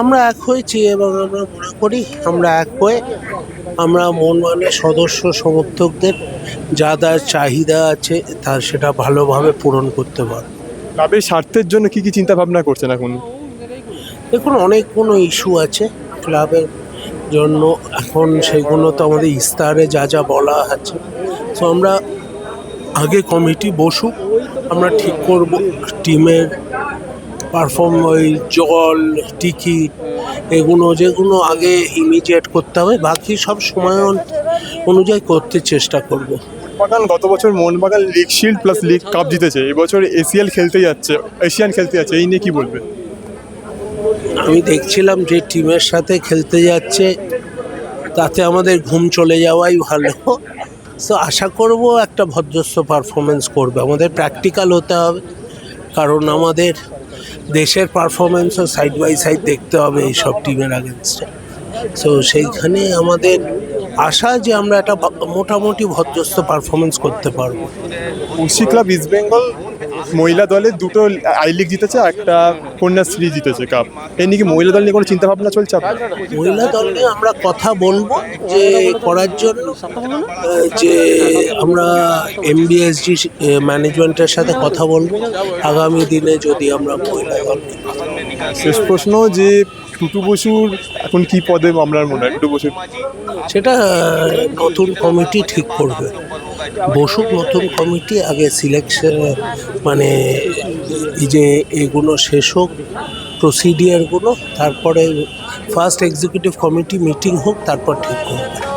আমরা এক হয়েছি এবং আমরা মনে করি আমরা এক হয়ে আমরা মন মানে সদস্য সমর্থকদের যা যা চাহিদা আছে তা সেটা ভালোভাবে পূরণ করতে পারব। ক্লাবের স্বার্থের জন্য কি কি চিন্তা ভাবনা করছেন এখন? দেখুন অনেক কোনো ইস্যু আছে ক্লাবের জন্য। এখন সেগুলো তো আমাদের ইস্তারে যা যা বলা আছে। তো আমরা আগে কমিটি বসুক আমরা ঠিক করব। টিমের পারফর্ম ওই জল টিকিট এগুলো যেগুলো আগে ইমিডিয়েট করতে হবে বাকি সব সময় অনুযায়ী করতে চেষ্টা করব। মোহনবাগান গত বছর Mohun Bagan league shield plus league cup জিতেছে এবছর এসিএল খেলতে যাচ্ছে এশিয়ান খেলতে যাচ্ছে এই নিয়ে কি বলবে? আমি দেখছিলাম যে টিমের সাথে খেলতে যাচ্ছে তাতে আমাদের ঘুম চলে যাওয়াই ভালো। তো আশা করব একটা ভদ্রস্থ পারফরমেন্স করবে। আমাদের প্র্যাকটিক্যাল হতে হবে কারণ আমাদের দেশের পারফরমেন্সও সাইড বাই সাইড দেখতে হবে এইসব টিমের আগেনস্টে সো সেইখানে আমাদের আশা যে আমরা একটা মোটামুটি ভদ্রস্ত পারফরমেন্স করতে পারব। উর্সি ক্লাব ইস্ট বেঙ্গল মহিলা দলের দুটো আই লিগ জিতেছে আর একটা কন্যাশ্রী জিতেছে কাপ। এই নিয়ে কি মহিলা দল নিয়ে কোনো চিন্তা ভাবনা চলছে আপনার? মহিলা দল নিয়ে আমরা কথা বলব যে করার জন্য যে আমরা এমবিএসজি ম্যানেজমেন্টের সাথে কথা বলব। আগামী দিনে যদি আমরা মহিলা দল শেষ প্রশ্ন যে টুটু বসুর এখন কি পদে আপনার মনে হয়? টুটু বসুর। সেটা নতুন কমিটি ঠিক করবে। বসুক নতুন কমিটি আগে সিলেকশন মানে এই যে এগুলো শেষ হোক প্রসিডিয়ারগুলো তারপরে ফার্স্ট এক্সিকিউটিভ কমিটি মিটিং হোক, তারপর ঠিক করবে।